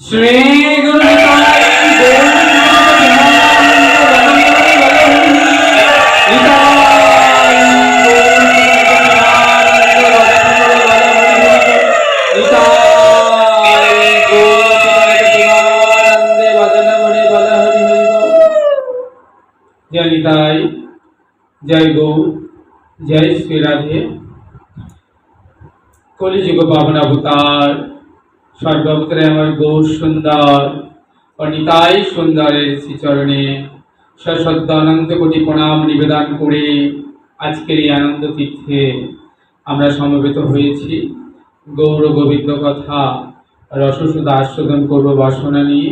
श्री जय निताय जय गो जय श्री राधे। को पावना अवतार। সর্বভূতরে আমার গৌর সুন্দর ও নিতাই সুন্দরের শ্রীচরণে সশব্দ অনন্ত কোটি প্রণাম নিবেদন করে আজকের এই আনন্দ তীর্থে আমরা সমবেত হয়েছি। গৌর গোবিন্দ কথা রসসুদা আস্বাদন করব বাসনা নিয়ে।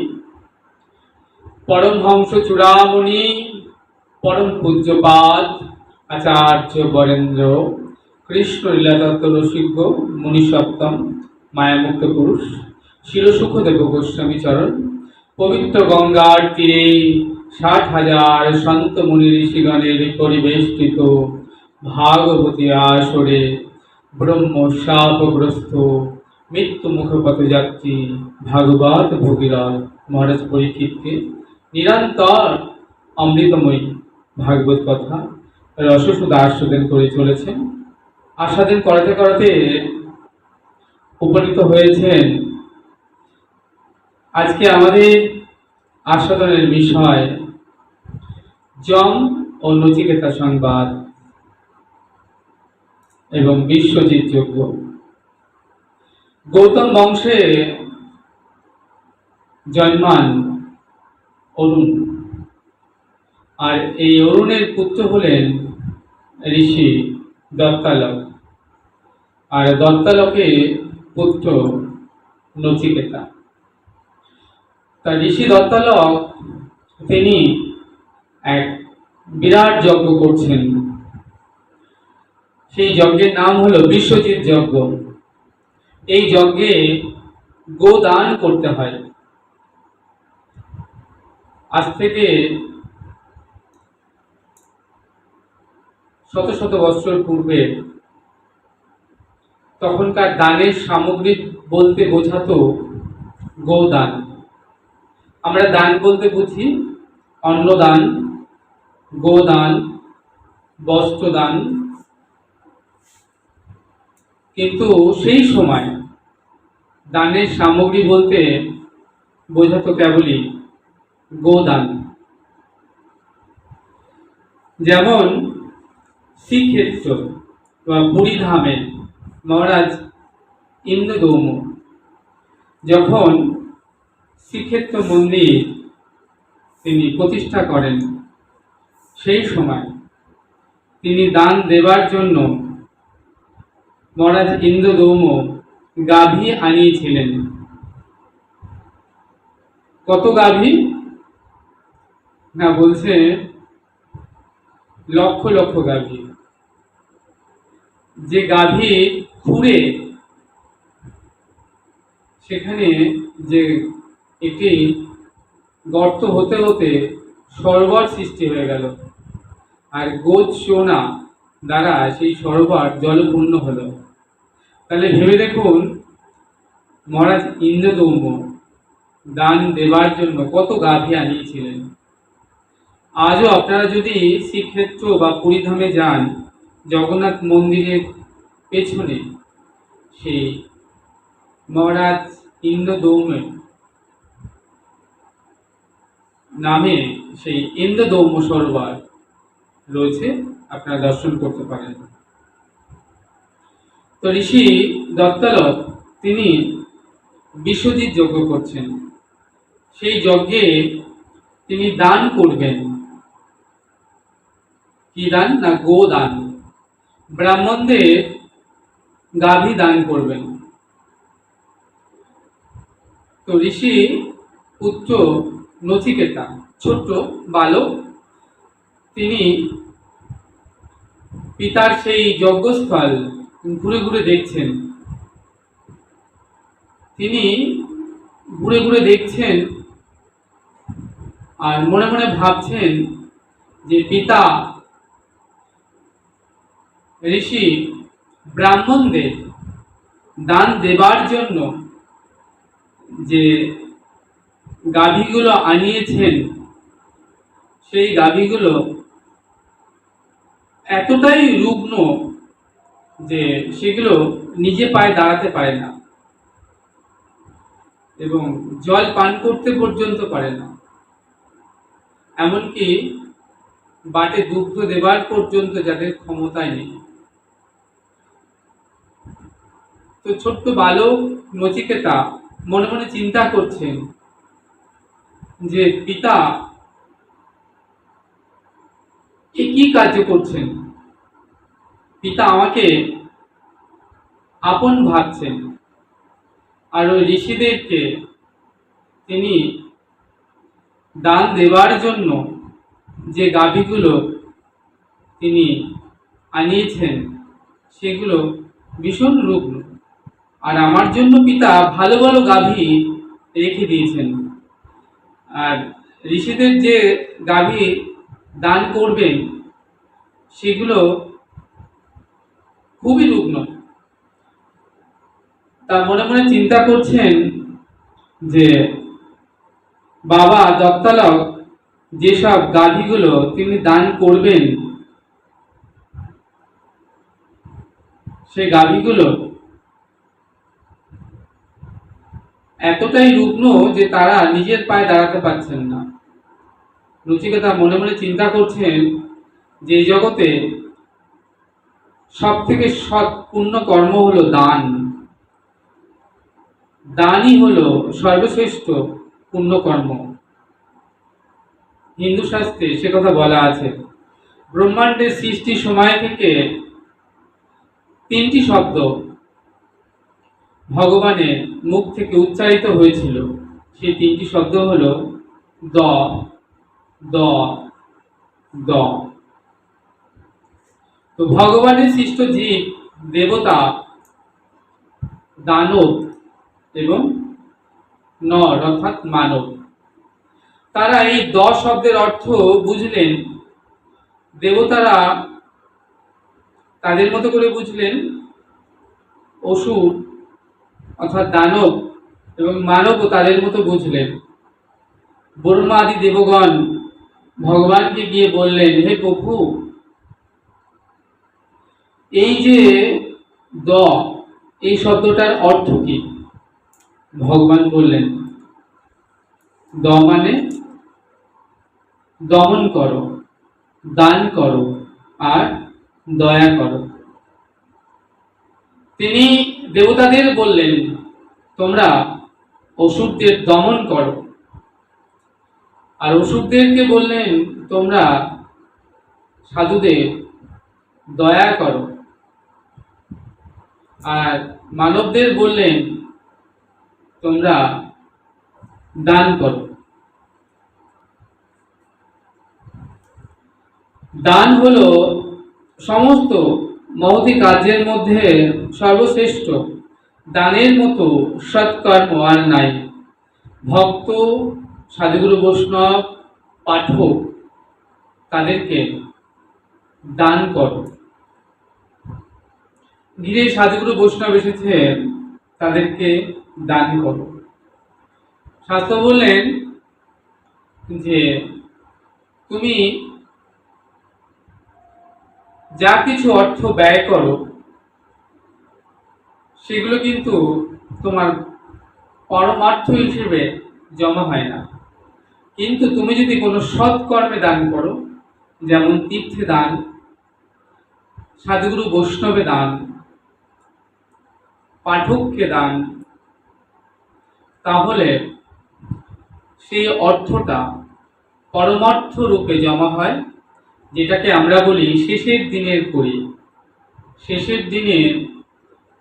পরমহংস চূড়ামণি, পরম পূজ্যপাদ আচার্য বরেন্দ্র কৃষ্ণ লীলাদত্ত রসিজ্ঞ মুনি সপ্তম মায়ামুক্ত পুরুষ। শিরসুখদেব গোস্বামী চরণ। পবিত্র গঙ্গার তীরে ষাট হাজার সন্ত মুনি ঋষিগণের পরিবেষ্টিত ভাগবতী আসরে ব্রহ্ম শাপগ্রস্ত মৃত্যু মুখপথযাত্রী ভাগবত ভগীরথ মহারাজ পরীক্ষিতকে নিরন্তর অমৃতময়ী ভাগবত কথা রসসুদা আস্বাদন করে চলেছেন। আস্বাদন করাতে করাতে উপনীত হয়েছেন। আজকে আমাদের আস্বাদনের বিষয় জম ও নচিকেতা সংবাদ এবং বিশ্বজিৎ যোগ্য গৌতম বংশে জন্মান অরুণ। আর এই অরুণের পুত্র হলেন ঋষি দত্তালক। আর দত্তালকের পুত্র নচিকেতা। তা ঋষি দত্তালক তিনি এক বিরাট যজ্ঞ করছেন। সেই যজ্ঞের নাম হলো বিশ্বজিৎ যজ্ঞ। এই যজ্ঞে গোদান করতে হয়। আজ থেকে শত শত বছর পূর্বে তখনকার দানের সামগ্রী বলতে বোঝাতো গোদান। আমরা দান বলতে বুঝি অন্নদান, গোদান, বস্ত্রদান। কিন্তু সেই সময় দানের সামগ্রী বলতে বোঝাতো কেবলই গোদান। যেমন শ্রীক্ষেত্র বা পুরীধামে মহারাজ, ইন্দ্রদৌম, যখন শ্রীক্ষেত্র মন্দির তিনি প্রতিষ্ঠা করেন, সেই সময় তিনি দান দেবার জন্য মহারাজ ইন্দ্রদৌম গাভী আনিয়েছিলেন। কত গাভী? না, বলছে লক্ষ লক্ষ গাভী। যে গাভী খুঁড়ে সেখানে যে একটি গর্ত হতে হতে সরোবর সৃষ্টি হয়ে গেল। আর গোজ সোনা দ্বারা সেই সরোবর জলপূর্ণ হলো। তাহলে ভেবে দেখুন, মহারাজ ইন্দ্রদৌম দান দেবার জন্য কত গাভী আনিয়েছিলেন। আজও আপনারা যদি শ্রীক্ষেত্র বা পুরীধামে যান, জগন্নাথ মন্দিরের পেছনে সেই মহারাজ ইন্দ্রদৌমের নামে সেই ইন্দ্রদৌম সরোবর রয়েছে। আপনারা দর্শন করতে পারেন। তো ঋষি দত্তালক তিনি বিশ্বজিৎ যজ্ঞ করছেন। সেই যজ্ঞে তিনি দান করবেন। কি দান না গো দান ব্রাহ্মণদের গাভী দান করবেন। তো ঋষি পুত্র নচিকেতা, ছোট্ট বালক, তিনি পিতার সেই যজ্ঞস্থল ঘুরে ঘুরে দেখছেন। তিনি ঘুরে ঘুরে দেখছেন আর মনে মনে ভাবছেন যে পিতা ঋষি ব্রাহ্মণদের দান দেবার জন্য যে গাভীগুলো আনিয়েছেন, সেই গাভীগুলো এতটাই রুগ্ন যে সেগুলো নিজে পায়ে দাঁড়াতে পারে না এবং জল পান করতে পর্যন্ত পারে না। এমনকি বাটে দুগ্ধ দেবার পর্যন্ত যাদের ক্ষমতায় নেই। তো ছোট্ট বালক নচিকেতা মনে মনে চিন্তা করছেন যে পিতা, এ কি কার্য করছেন? পিতা আমাকে আপন ভাবছেন। আর ওই ঋষিদেরকে তিনি দান দেবার জন্য যে গাভীগুলো তিনি আনিয়েছেন, সেগুলো ভীষণ রুগ্ন। আর আমার জন্য পিতা ভালো ভালো গাভী রেখে দিয়েছেন। আর ঋষিদের যে গাভী দান করবেন, সেগুলো খুবই রুগ্ন। তা মনে মনে চিন্তা করছেন যে, বাবা দত্তালক যেসব গাভীগুলো তিনি দান করবেন সেই গাভীগুলো এতটাই রুগ্ন যে তারা নিজের পায়ে দাঁড়াতে পারছেন না। রুচিকতা মনে মনে চিন্তা করছেন যে এই জগতে সব থেকে সৎ পুণ্য কর্ম হলো দান। দানই হলো সর্বশ্রেষ্ঠ পুণ্যকর্ম হিন্দু শাস্ত্রে সে কথা বলা আছে। ব্রহ্মাণ্ডের সৃষ্টি সময় থেকে তিনটি শব্দ ভগবানের মুখ থেকে উচ্চারিত হয়েছিল। সেই তিনটি শব্দ হলো দ দ দ। তো ভগবানের সৃষ্ট জীব, দেবতা, দানব এবং নর অর্থাৎ মানব। তারা এই দ শব্দের অর্থ বুঝলেন, দেবতারা তাদের মতো করে বুঝলেন, অসুর অর্থাৎ দানব এবং মানবও তাদের মতো বুঝলেন। ব্রহ্মা আদি দেবগণ ভগবানকে গিয়ে বললেন, হে প্রভু, এই যে দ, এই শব্দটার অর্থ কি? ভগবান বললেন, দ মানে দমন করো, দান করো আর দয়া করো। তিনি দেবতাদের বললেন, তোমরা অসুরদের দমন করো। আর অসুরদেরকে বললেন, তোমরা সাধুদের দয়া করো। আর মানবদের বললেন, তোমরা দান করো। দান হলো সমস্ত মহতি কার্যের মধ্যে সর্বশ্রেষ্ঠ। দানের মতো সৎকর্ম আর নাই। ভক্ত, সাধুগুরু বৈষ্ণব, পাঠক, তাদেরকে দান করো। গিরে সাধুগুরু বৈষ্ণব এসেছে, তাদেরকে দান করো। শাস্ত্র বললেন যে, তুমি যা কিছু অর্থ ব্যয় করো, সেগুলো কিন্তু তোমার পরমার্থ হিসেবে জমা হয় না। কিন্তু তুমি যদি কোনো সৎকর্মে দান করো, যেমন তীর্থে দান, সাধুগুরু বৈষ্ণবে দান, পাঠককে দান, তাহলে সেই অর্থটা পরমার্থ রূপে জমা হয়। যেটাকে আমরা বলি শেষের দিনের করি। শেষের দিনে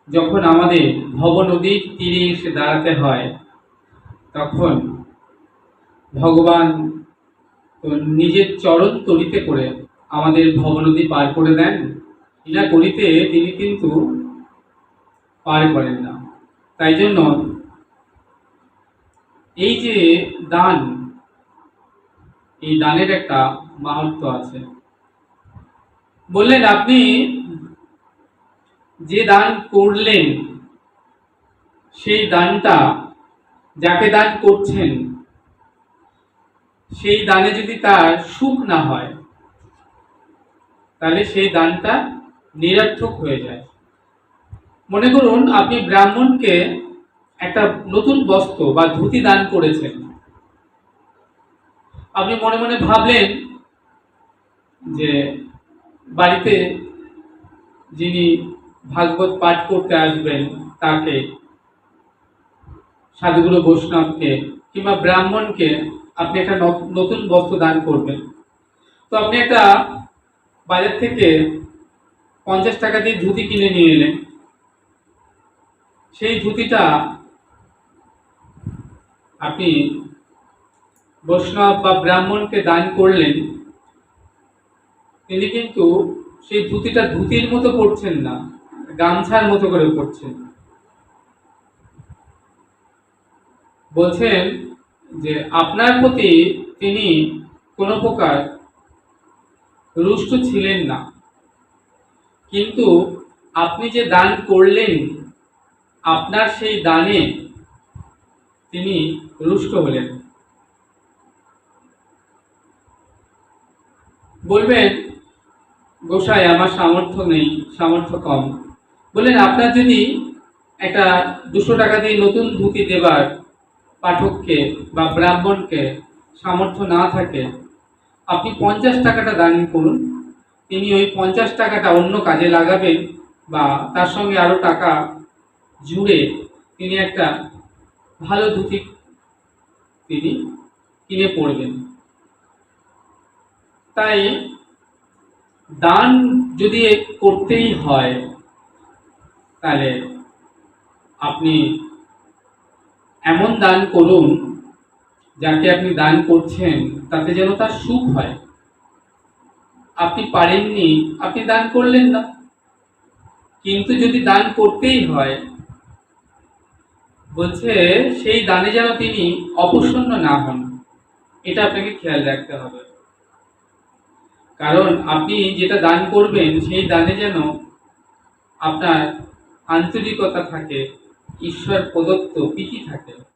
যখন আমাদের ভব নদীর তীরে এসে দাঁড়াতে হয়, তখন ভগবান নিজের চরণ তলিতে করে আমাদের ভবনদী পার করে দেন। বিনা করিতে তিনি কিন্তু পার করেন না। তাই জন্য এই যে দান, এই দানের একটা মাহাত্ম আছে। বললেন, আপনি যে দান করলেন, সেই দানটা, যাকে দান করছেন, সেই দানে যদি তার সুখ না হয়, তাহলে সেই দানটা নিরর্থক হয়ে যায়। মনে করুন, আপনি ব্রাহ্মণকে একটা নতুন বস্ত্র বা ধুতি দান করেছেন। আপনি মনে মনে ভাবলেন যে বাড়িতে যিনি ভাগবত পাঠ করতে আসবেন, তাকে, সাধুগুরু বৈষ্ণবকে কিংবা ব্রাহ্মণকে আপনি একটা নত- নতুন বস্ত্র দান করবেন। তো আপনি একটা বাজার থেকে পঞ্চাশ টাকা দিয়ে ধুতি কিনে নিয়ে এলেন। সেই ধুতিটা আপনি বৈষ্ণব বা ব্রাহ্মণকে দান করলেন তিনি কিন্তু সেই ধুতিটা ধুতির মতো পড়ছেন না, গামছার মতো করে পড়ছেন বলছেন যে আপনার প্রতি তিনি কোনো প্রকার রুষ্ট ছিলেন না। কিন্তু আপনি যে দান করলেন, আপনার সেই দানে তিনি রুষ্ট হলেন। বলবেন গোসাই, আমার সামর্থ্য নেই, সামর্থ্য কম। বললেন, আপনার যদি একটা দুশো টাকা দিয়ে নতুন ধুতি দেবার পাঠককে বা ব্রাহ্মণকে সামর্থ্য না থাকে, আপনি পঞ্চাশ টাকাটা দান করুন। তিনি ওই পঞ্চাশ টাকাটা অন্য কাজে লাগাবেন বা তার সঙ্গে আরও টাকা জুড়ে তিনি একটা ভালো ধুতি তিনি কিনে পড়বেন। তাই দান যদি করতেই হয়, তাহলে আপনি এমন দান করুন, যাকে আপনি দান করছেন, তাতে যেন তার সুখ হয়। আপনি পারেননি, আপনি দান করলেন না। কিন্তু যদি দান করতেই হয়, বলছে সেই দানে যেন তিনি অপ্রসন্ন না হন। এটা আপনাকে খেয়াল রাখতে হবে। কারণ আপনি যেটা দান করবেন, সেই দানে যেন আপনার আন্তরিকতা থাকে, ঈশ্বর প্রদত্ত প্রীতি থাকে।